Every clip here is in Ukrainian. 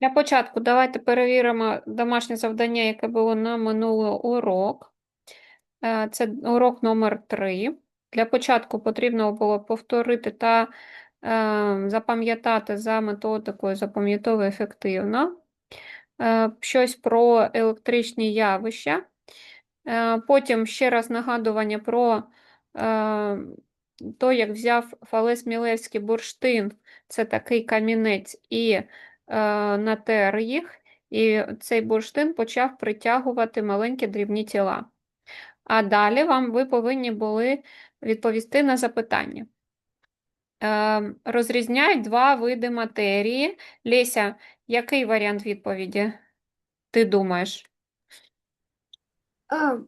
Для початку давайте перевіримо домашнє завдання, яке було на минулий урок. Е, Це урок номер 3. Для початку потрібно було повторити та е, запам'ятати за методикою запам'ятовуй ефективно е, щось про електричні явища. Потім ще раз нагадування про е, то, як взяв Фалес Мілевський бурштин, це такий камінець, і натер їх, і цей бурштин почав притягувати маленькі дрібні тіла. А далі вам ви повинні були відповісти на запитання. Е, розрізняють два види матерії. Леся, який варіант відповіді ти думаєш? А,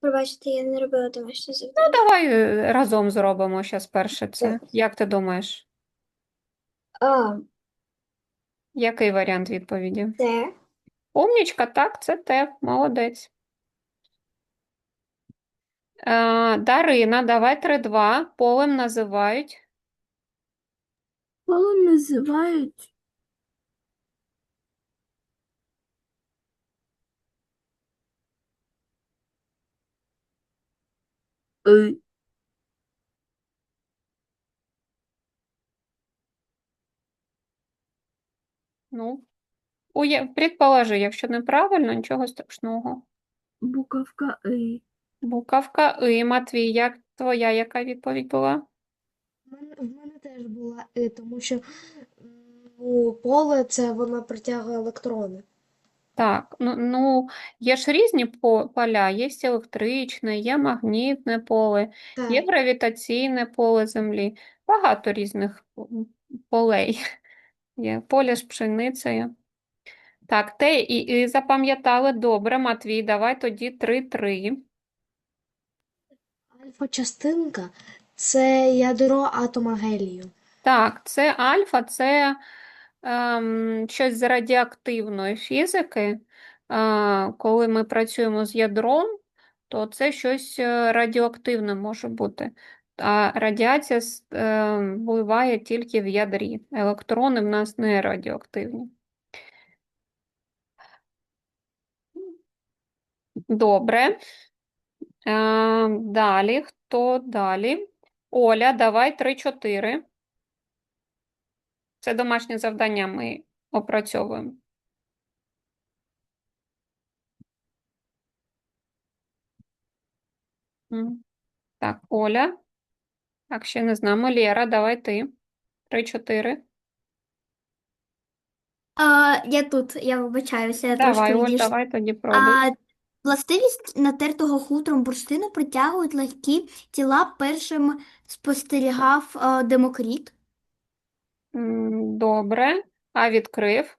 пробачте, я не робила домашнє завдання. Ну, давай е, разом зробимо зараз перше це. Як ти думаєш? А, Який варіант відповіді? це Умнічка, так, це те, молодець. Е, Дарина, давай 3-2. Полем називають. Поле називають е, Ну, уя... предположи, якщо неправильно, нічого страшного. буковка «и». Буковка И, Матвій, як твоя, яка відповідь була? У мене, в мене теж була «и», тому що м, ну, поле це воно притягує електрони. Так, ну, ну є ж різні по- поля, є електричне, є магнітне поле, є гравітаційне поле Землі, багато різних м, полей. Є поле з пшеницею. Так, те і, і запам'ятали добре, Матвій, давай тоді 3-3. альфа-частинка це ядро атома гелію. Так, це альфа, це ем, щось з радіоактивної фізики. Е, коли ми працюємо з ядром, то це щось е, радіоактивне може бути. А радіація е, буває тільки в ядрі. Електрони в нас не радіоактивні. Добре. Е, далі, хто далі? Оля, давай 3-4. Це домашнє завдання ми опрацьовуємо. Так, Оля. Так, ще не знаємо. Лєра, давай ти. 3-4. А, я тут, я вибачаюся, я Давай, трошки Оль, відійшла. давай тоді пробуй. А, властивість натертого хутром бурштину притягують легкі тіла. Першим спостерігав а, Демокріт. М, Добре. А відкрив?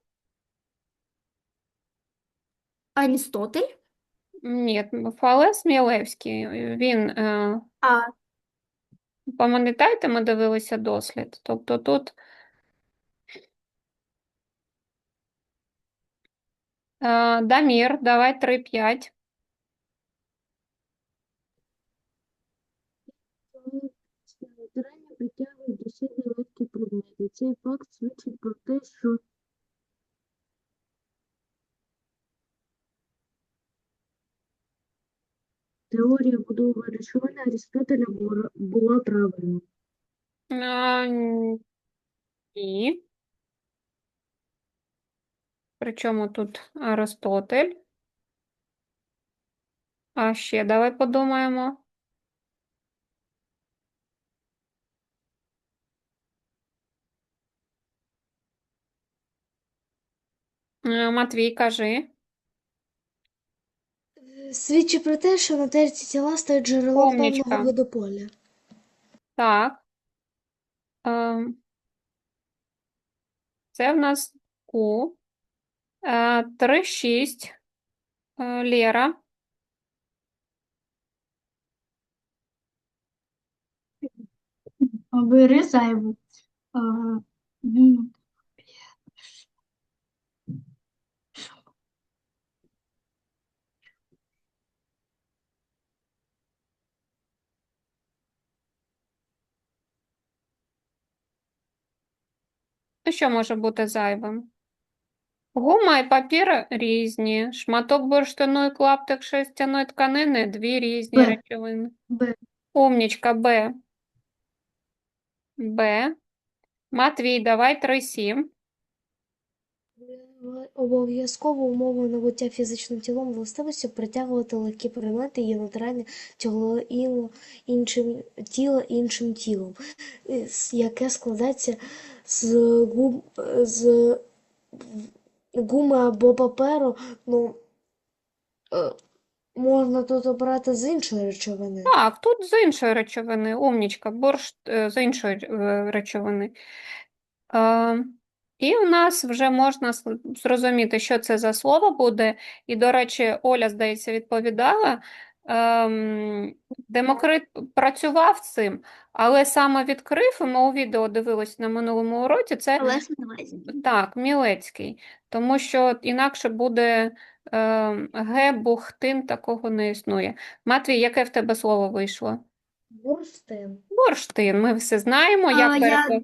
Арістотель. Ні, Фалес Мілевський. Він, е, А, пам'ятаєте, ми дивилися дослід. Тобто тут е, Дамір, давай 3-5. Натирання притягують до себе легкі предмети. Цей факт свідчить про те, що теорія будови речовини Арістотеля була, правильна. А, ні. Причому тут Аристотель? А ще давай подумаємо. Е, Матвій, кажи. Е, Свідчить про те, що натерті тіла стають джерелом Умнічка. певного виду поля. Так. Ем, Це в нас Q. Е, 3-6. Е, Лєра. Бери зайву. Тут що може бути зайвим? Гума і папір різні. Шматок бурштину і клаптик шерстяної тканини дві різні Б. речовини. Б. Умнічка, Б. Б. Матвій, давай 3-7. Обов'язково умовою набуття фізичним тілом властивості притягувати легкі предмети і натирання тіла іло іншим тіла іншим тілом, е, яке складається з гум з гуми або паперу. Ну е, можна тут обрати з іншої речовини. Так, тут з іншої речовини. Умнічка, борщ е, з іншої речовини. І у нас вже можна зрозуміти, що це за слово буде. І, до речі, Оля, здається, відповідала. Ем, Демокрит працював цим, але саме відкрив, і ми у відео дивилися на минулому уроці, це так, Мілецький, тому що інакше буде ем, Г, Бухтин, такого не існує. Матвій, яке в тебе слово вийшло? Бурштин. Бурштин, ми все знаємо, А, як я-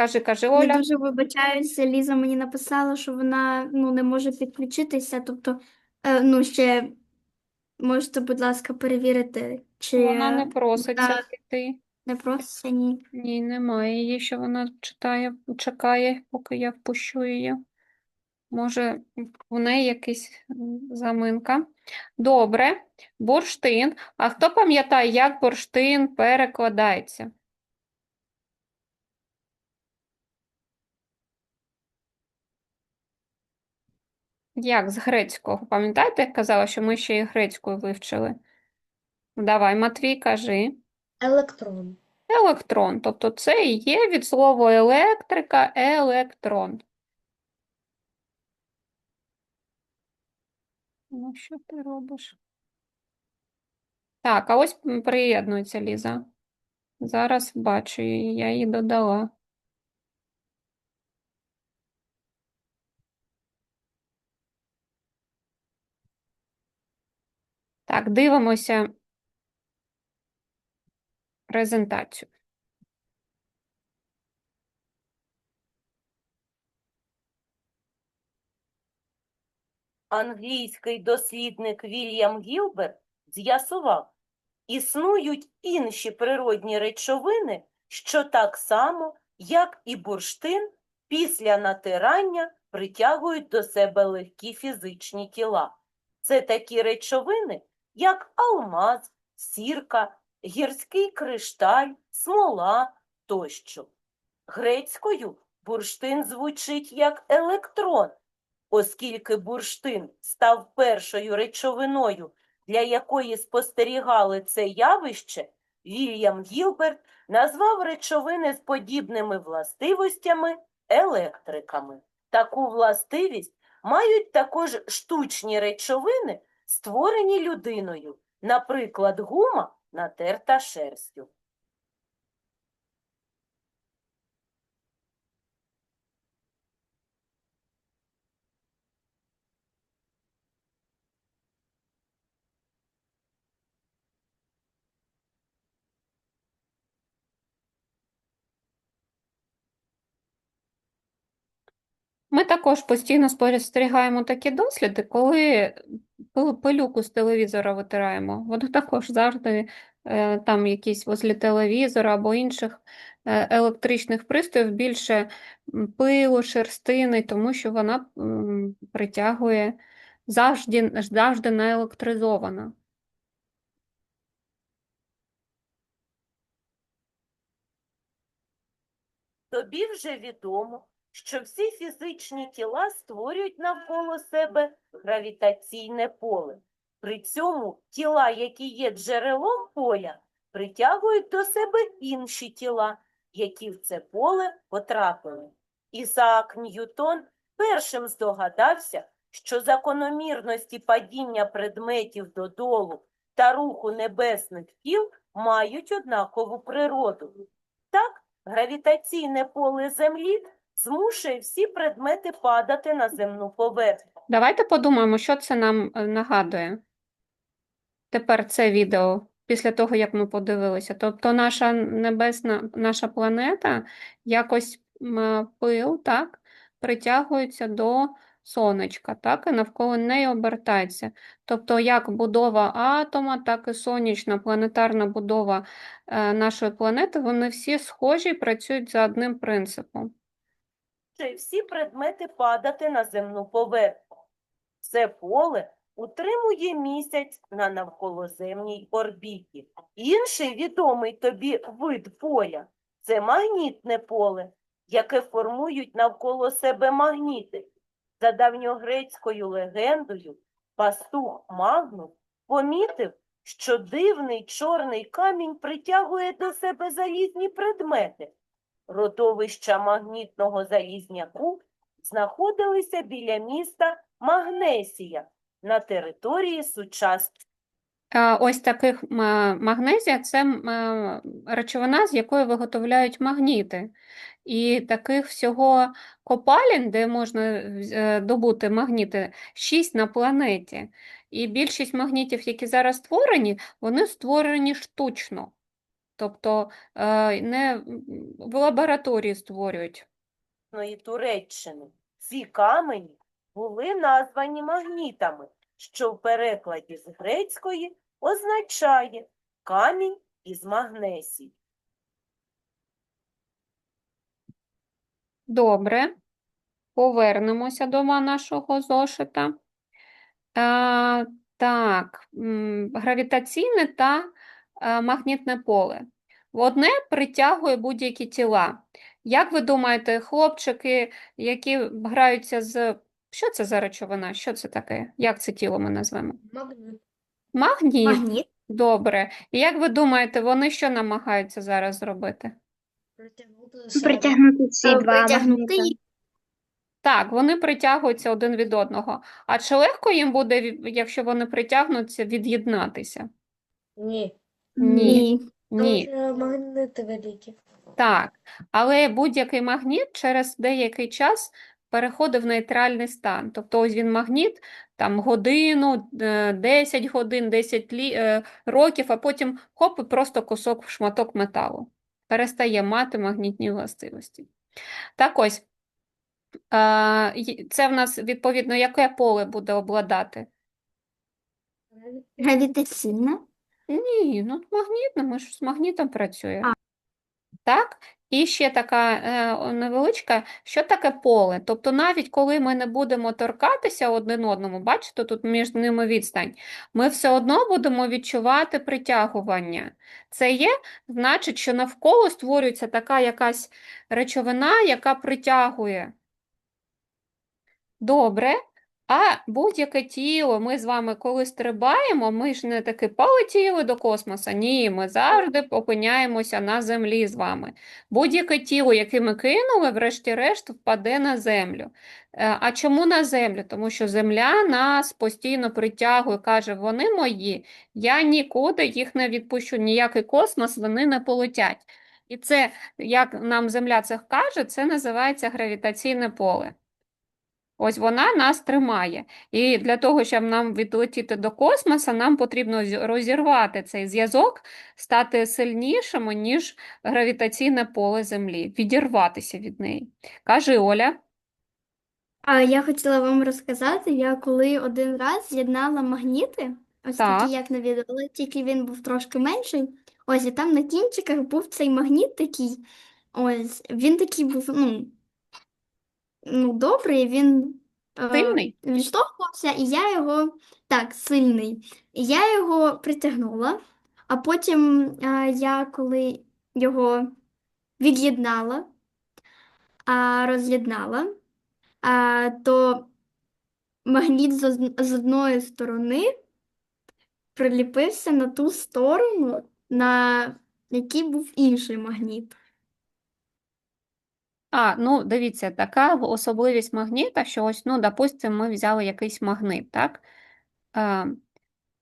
Кажи, кажи, Я Оля. дуже вибачаюся, Ліза мені написала, що вона ну, не може підключитися. Тобто, е, ну, ще можете, будь ласка, перевірити, чи Вона не проситься вона піти. не проситься, ні. Ні, немає її, що вона читає, чекає, поки я впущу її. Може, у неї якась м, заминка. Добре, бурштин. А хто пам'ятає, як бурштин перекладається? Як з грецького? Пам'ятаєте, я казала, що ми ще і грецькою вивчили? Давай, Матвій, кажи. Електрон. Електрон. Тобто це і є від слова електрика електрон. Ну, що ти робиш? Так, а ось приєднується Ліза. Зараз бачу її, я її додала. Так, дивимося презентацію. Англійський дослідник Вільям Гілберт з'ясував, існують інші природні речовини, що так само, як і бурштин, після натирання притягують до себе легкі фізичні тіла. Це такі речовини, як алмаз, сірка, гірський кришталь, смола тощо. Грецькою бурштин звучить як електрон, оскільки бурштин став першою речовиною, для якої спостерігали це явище, Вільям Гілберт назвав речовини з подібними властивостями електриками. Таку властивість мають також штучні речовини, створені людиною, наприклад, гума натерта шерстю. Ми також постійно спостерігаємо такі досліди, коли пилюку з телевізора витираємо. Воно також завжди е, там якісь возле телевізора або інших е, електричних пристроїв більше пилу, шерстини, тому що вона притягує завжди, завжди наелектризована. Тобі вже відомо, що всі фізичні тіла створюють навколо себе гравітаційне поле. При цьому тіла, які є джерелом поля, притягують до себе інші тіла, які в це поле потрапили. Ісаак Ньютон першим здогадався, що закономірності падіння предметів додолу та руху небесних тіл мають однакову природу. Так, Гравітаційне поле Землі змушує всі предмети падати на земну поверхню. Давайте подумаємо, що це нам е, нагадує. Тепер це відео, після того, як ми подивилися. Тобто наша небесна, наша планета якось пил, так, притягується до сонечка, так, і навколо неї обертається. Тобто як будова атома, так і сонячна планетарна будова е, нашої планети, вони всі схожі і працюють за одним принципом. Чи всі предмети падати на земну поверхню. Це поле утримує місяць на навколоземній орбіті. Інший відомий тобі вид поля – це магнітне поле, яке формують навколо себе магніти. За давньогрецькою легендою, пастух Магнус помітив, що дивний чорний камінь притягує до себе залізні предмети. Родовища магнітного залізняку знаходилися біля міста Магнесія на території сучасної Е, Ось таких магнезія це речовина, з якої виготовляють магніти. І таких всього копалін, де можна е, добути магніти, шість на планеті. І більшість магнітів, які зараз створені, вони створені штучно. Тобто е, не в лабораторії створюють. Туреччини. Ці камені були названі магнітами, що в перекладі з грецької означає камінь із магнесії. Добре, повернемося до нашого зошита. Е, так, гравітаційне та магнітне поле. Одне притягує будь-які тіла. Як ви думаєте, хлопчики, які граються з... Що це за речовина? Що це таке? Як це тіло ми назвемо? Магніт. Магніт. Магніт. Добре. І як ви думаєте, вони що намагаються зараз зробити? Притягнути ці Е, два Притягнути магніта. їх. Так, вони притягуються один від одного. А чи легко їм буде, якщо вони притягнуться, від'єднатися? Ні. Ні. Ні. що магніти великі. Так, але будь-який магніт через деякий час переходить в нейтральний стан. Тобто ось він магніт там годину, е, 10 годин, 10 лі, е, років, а потім хоп, і просто кусок шматок металу. Перестає мати магнітні властивості. Так ось, е, й- це в нас відповідно яке поле буде обладати? Гравітаційне. Ні, ну магнітно, ми ж з магнітом працюємо. Так? І ще така е, невеличка, що таке поле? Тобто навіть коли ми не будемо торкатися один одному, бачите, тут між ними відстань, ми все одно будемо відчувати притягування. Це є, значить, що навколо створюється така якась речовина, яка притягує. Добре. А будь-яке тіло, ми з вами коли стрибаємо, ми ж не таки полетіли до космоса. Ні, ми завжди опиняємося на землі з вами. Будь-яке тіло, яке ми кинули, врешті-решт впаде на землю. Е, А чому на землю? Тому що земля нас постійно притягує, каже, вони мої, я нікуди їх не відпущу, ніякий космос вони не полетять. І це, як нам земля це каже, це називається гравітаційне поле. Ось вона нас тримає. І для того, щоб нам відлетіти до космоса, нам потрібно розірвати цей зв'язок, стати сильнішими, ніж гравітаційне поле Землі, відірватися від неї. Каже Оля. А я хотіла вам розказати, я коли один раз з'єднала магніти, ось Так. такі, як на відео, але тільки він був трошки менший. Ось, і там на кінчиках був цей магніт такий. Ось, він такий був, ну, ну добрий, він е, Сильний? відштовхувався, і я його, так, сильний. І я його притягнула, а потім е, я коли його від'єднала, а роз'єднала, а, то магніт з, од- з одної сторони приліпився на ту сторону, на якій був інший магніт. А, ну, дивіться, така особливість магніта, що ось, ну, допустимо, ми взяли якийсь магнит, так? Е,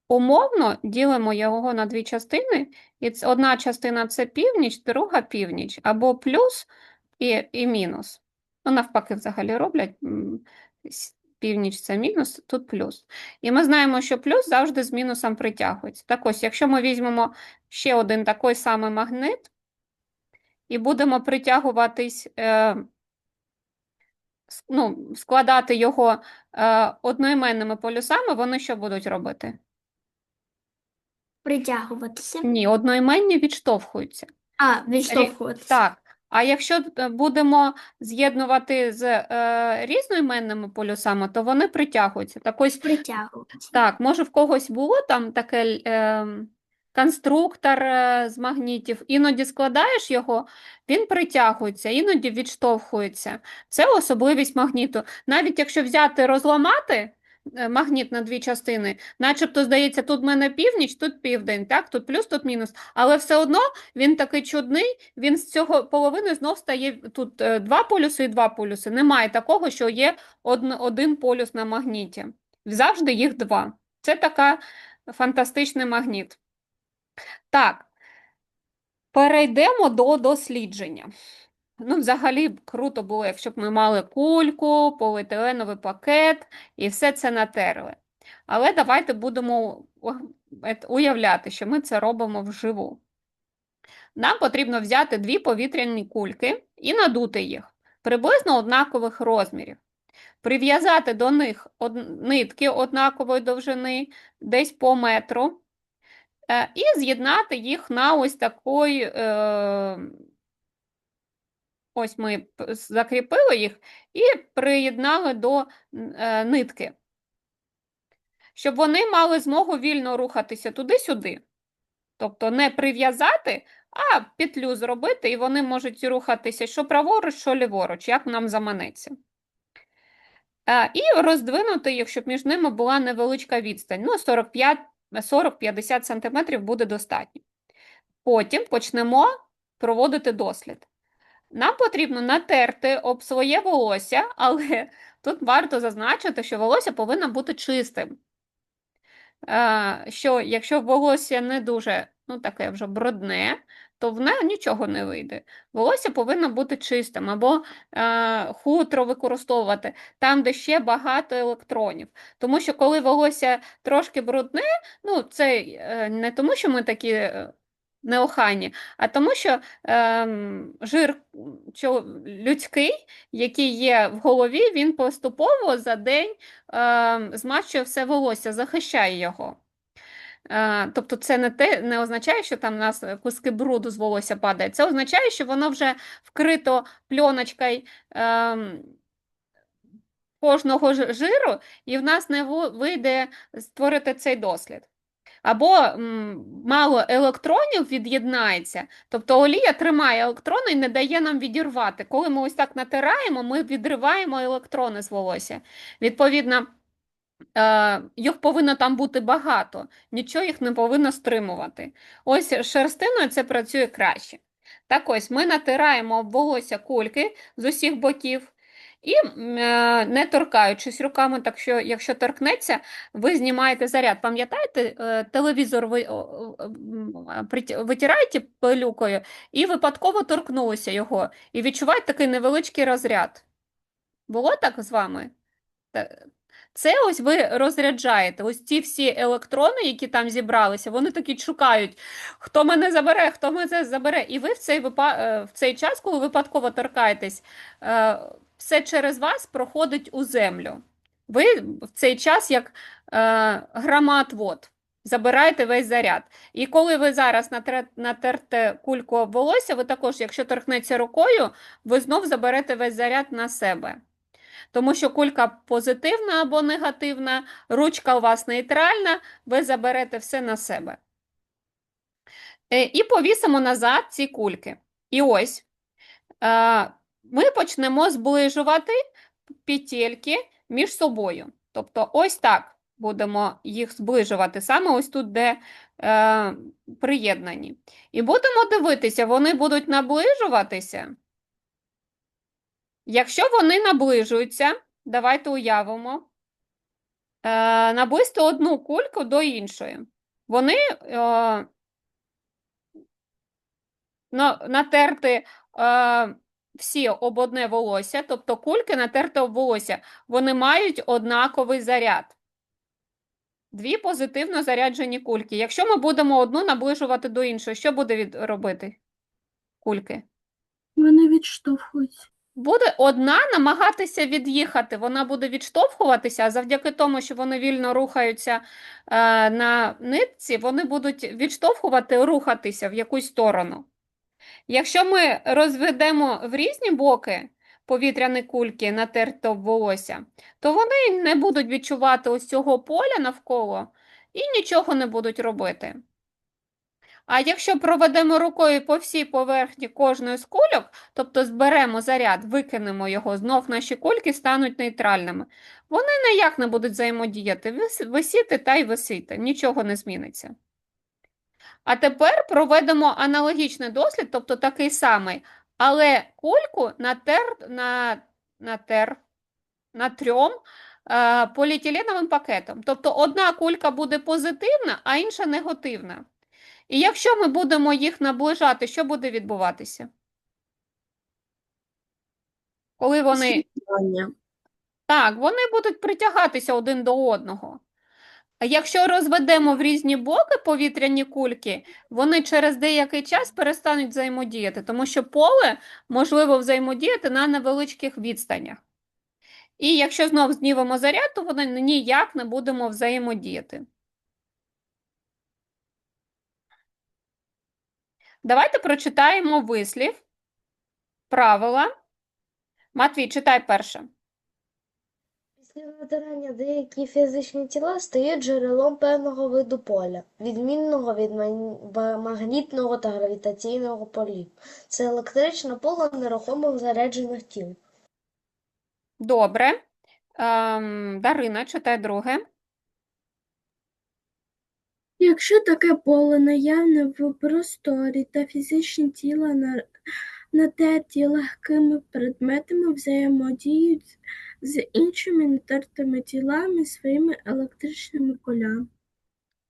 умовно ділимо його на дві частини, і одна частина це північ, друга північ, або плюс і, і мінус. Ну, навпаки, взагалі роблять. Північ це мінус, тут плюс. І ми знаємо, що плюс завжди з мінусом притягується. Так ось, якщо ми візьмемо ще один такий самий магнит, і будемо притягуватись, е, ну, складати його е, одноіменними полюсами, вони що будуть робити? Притягуватися. Ні, одноіменні відштовхуються. А, відштовхуватися. Так. А якщо е, будемо з'єднувати з е, різноіменними полюсами, то вони притягуються. Так ось Притягуватися. Так, може в когось було там таке е, конструктор е, з магнітів, іноді складаєш його, він притягується, іноді відштовхується. Це особливість магніту. Навіть якщо взяти розламати е, магніт на дві частини, начебто здається, тут в мене північ, тут південь, так, тут плюс, тут мінус, але все одно він такий чудний, він з цього половини знов стає тут е, два полюси і два полюси. Немає такого, що є один, полюс на магніті. Завжди їх два. Це така фантастичний магніт. Так, перейдемо до дослідження. Ну, взагалі круто було, якщо б ми мали кульку, поліетиленовий пакет і все це натерли. Але давайте будемо уявляти, що ми це робимо вживу. Нам потрібно взяти дві повітряні кульки і надути їх приблизно однакових розмірів. Прив'язати до них нитки однакової довжини, десь по метру, і з'єднати їх на ось такий. Е, ось ми закріпили їх і приєднали до е, нитки, щоб вони мали змогу вільно рухатися туди-сюди. Тобто не прив'язати, а петлю зробити, і вони можуть рухатися що праворуч, що ліворуч, як нам заманеться. Е, І роздвинути їх, щоб між ними була невеличка відстань. Ну, 45 40-50 см буде достатньо. Потім почнемо проводити дослід. Нам потрібно натерти об своє волосся, але тут варто зазначити, що волосся повинно бути чистим. Е, Що якщо волосся не дуже, ну таке вже брудне, то в неї нічого не вийде. Волосся повинно бути чистим, або е, хутро використовувати там, де ще багато електронів. Тому що коли волосся трошки брудне, ну це е, не тому, що ми такі е, неохайні, а тому, що ем, жир людський, який є в голові, він поступово за день ем, змащує все волосся, захищає його. Е, Тобто це не те, не означає, що там у нас куски бруду з волосся падають. Це означає, що воно вже вкрито пленочкою ем, кожного жиру, і в нас не вийде створити цей дослід. Або мало електронів від'єднається, тобто олія тримає електрони і не дає нам відірвати. Коли ми ось так натираємо, ми відриваємо електрони з волосся. Відповідно, е, їх повинно там бути багато, нічого їх не повинно стримувати. Ось шерстиною це працює краще. Так ось ми натираємо волосся кульки з усіх боків. І е, не торкаючись руками, так що якщо торкнеться, ви знімаєте заряд. Пам'ятаєте, е, телевізор ви витираєте пилюкою і випадково торкнулися його, і відчуваєте такий невеличкий розряд. Було так з вами? Це ось ви розряджаєте. Ось ці всі електрони, які там зібралися, вони такі шукають, хто мене забере, хто мене забере. І ви в цей, випа... е, в цей час, коли випадково торкаєтесь, е, все через вас проходить у землю. Ви в цей час, як е, громоотвод, забираєте весь заряд. І коли ви зараз натерте кульку волосся, ви також, якщо торкнеться рукою, ви знов заберете весь заряд на себе. Тому що кулька позитивна або негативна, ручка у вас нейтральна, ви заберете все на себе. Е, І повісимо назад ці кульки. І ось е, ми почнемо зближувати петельки між собою. Тобто, ось так будемо їх зближувати, саме ось тут, де е, приєднані. І будемо дивитися, вони будуть наближуватися. Якщо вони наближуються, давайте уявимо, е, наблизьте одну кульку до іншої. Вони е, натерти е, всі об одне волосся, тобто кульки натерти об волосся, вони мають однаковий заряд. Дві позитивно заряджені кульки. Якщо ми будемо одну наближувати до іншої, що буде робити кульки? Вони відштовхуються. Буде одна намагатися від'їхати, вона буде відштовхуватися, а завдяки тому, що вони вільно рухаються е, на нитці, вони будуть відштовхувати, рухатися в якусь сторону. Якщо ми розведемо в різні боки повітряні кульки натерто волосся, то вони не будуть відчувати ось цього поля навколо і нічого не будуть робити. А якщо проведемо рукою по всій поверхні кожної з кульок, тобто зберемо заряд, викинемо його, знов наші кульки стануть нейтральними. Вони ніяк не будуть взаємодіяти, висіти та й висіти, нічого не зміниться. А тепер проведемо аналогічний дослід, тобто такий самий, але кульку натер, на, натер, натрьом е, поліетиленовим пакетом. Тобто одна кулька буде позитивна, а інша негативна. І якщо ми будемо їх наближати, що буде відбуватися? Коли вони так, вони будуть притягатися один до одного. Якщо розведемо в різні боки повітряні кульки, вони через деякий час перестануть взаємодіяти, тому що поле можливо взаємодіяти на невеличких відстанях. І якщо знов знімемо заряд, то вони ніяк не будемо взаємодіяти. Давайте прочитаємо вислів, правила. Матвій, читай перше. Після натирання деякі фізичні тіла стають джерелом певного виду поля, відмінного від магнітного та гравітаційного полів. Це електричне поле нерухомих заряджених тіл. Добре. Ем, Дарина, читай друге. Якщо таке поле наявне в просторі та фізичні тіла на, натерті легкими предметами взаємодіють з іншими натертими тілами своїми електричними полями.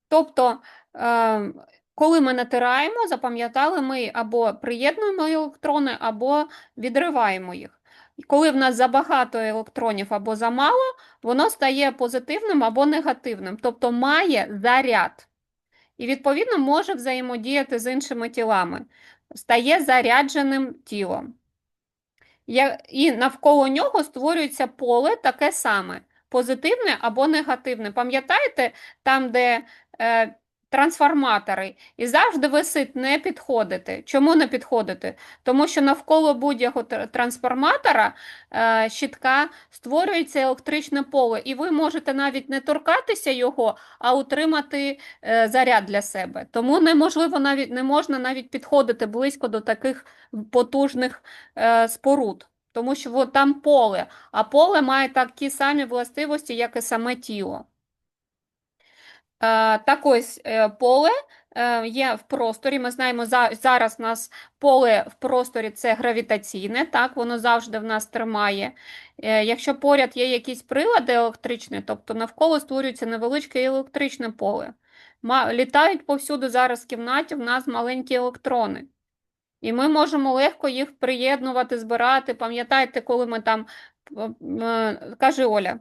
Тобто, ем, коли ми натираємо, запам'ятали, ми або приєднуємо електрони, або відриваємо їх. Коли в нас забагато електронів або замало, воно стає позитивним або негативним, тобто має заряд. І, відповідно, може взаємодіяти з іншими тілами, стає зарядженим тілом. І навколо нього створюється поле таке саме, позитивне або негативне. Пам'ятаєте, там, де е, трансформатори, і завжди висить не підходити. Чому не підходити? Тому що навколо будь-якого трансформатора е, щитка створюється електричне поле, і ви можете навіть не торкатися його, а утримати е, заряд для себе. Тому неможливо навіть не можна навіть підходити близько до таких потужних е, споруд, тому що там поле, а поле має такі самі властивості, як і саме тіло. Е, так ось е, поле е, є в просторі. Ми знаємо, за, зараз у нас поле в просторі це гравітаційне, так, воно завжди в нас тримає. Якщо поряд є якісь прилади електричні, тобто навколо створюється невеличке електричне поле. Літають повсюди зараз в кімнаті в нас маленькі електрони. І ми можемо легко їх приєднувати, збирати. Пам'ятаєте, коли ми там, каже Оля.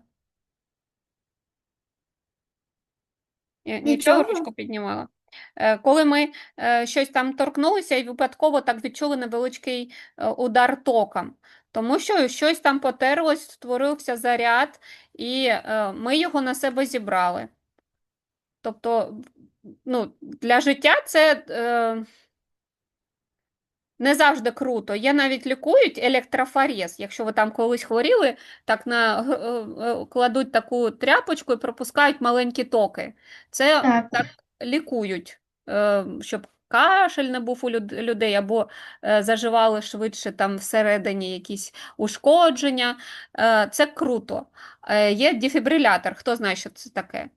Нічого ручку піднімала. Е, Коли ми е, щось там торкнулися і випадково так відчули невеличкий е, удар током, тому що щось там потерлось, створився заряд, і ми його на себе зібрали. Тобто, ну, для життя це не завжди круто. Є навіть лікують електрофорез. Якщо ви там колись хворіли, так на, е, е, кладуть таку тряпочку і пропускають маленькі токи. Це Так. так лікують, е, щоб кашель не був у людей, або заживали швидше там всередині якісь ушкодження. Це круто. Є дефібрилятор. Хто знає, що це таке?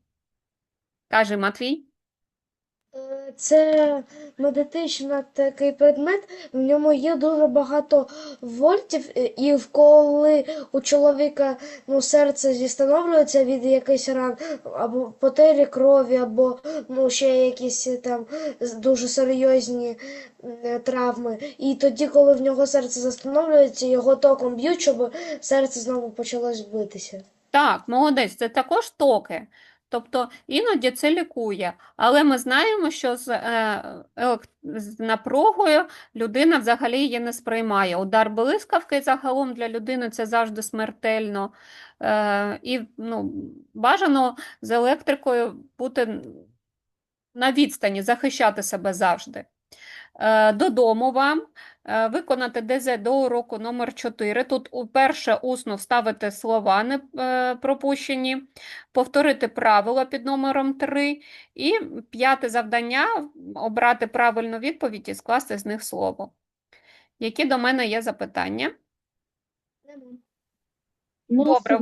Каже Матвій. Е, Це медичний такий предмет, в ньому є дуже багато вольтів, е, і коли у чоловіка ну, серце зістановлюється від якихось ран, або потері крові, або ну, ще якісь е, там дуже серйозні травми. І тоді, коли в нього серце застановлюється, його током б'ють, щоб серце знову почало битися. Так, молодець, це також токи. Тобто іноді це лікує, але ми знаємо, що з, е, з напругою людина взагалі її не сприймає. Удар блискавки загалом для людини це завжди смертельно. Е, і ну, бажано з електрикою бути на відстані, захищати себе завжди. Е, Додому вам виконати ДЗ до уроку номер 4. Тут уперше усно вставити слова не е, пропущені, повторити правило під номером 3 і п'яте завдання обрати правильну відповідь і скласти з них слово. Які до мене є запитання? Ну, Добре.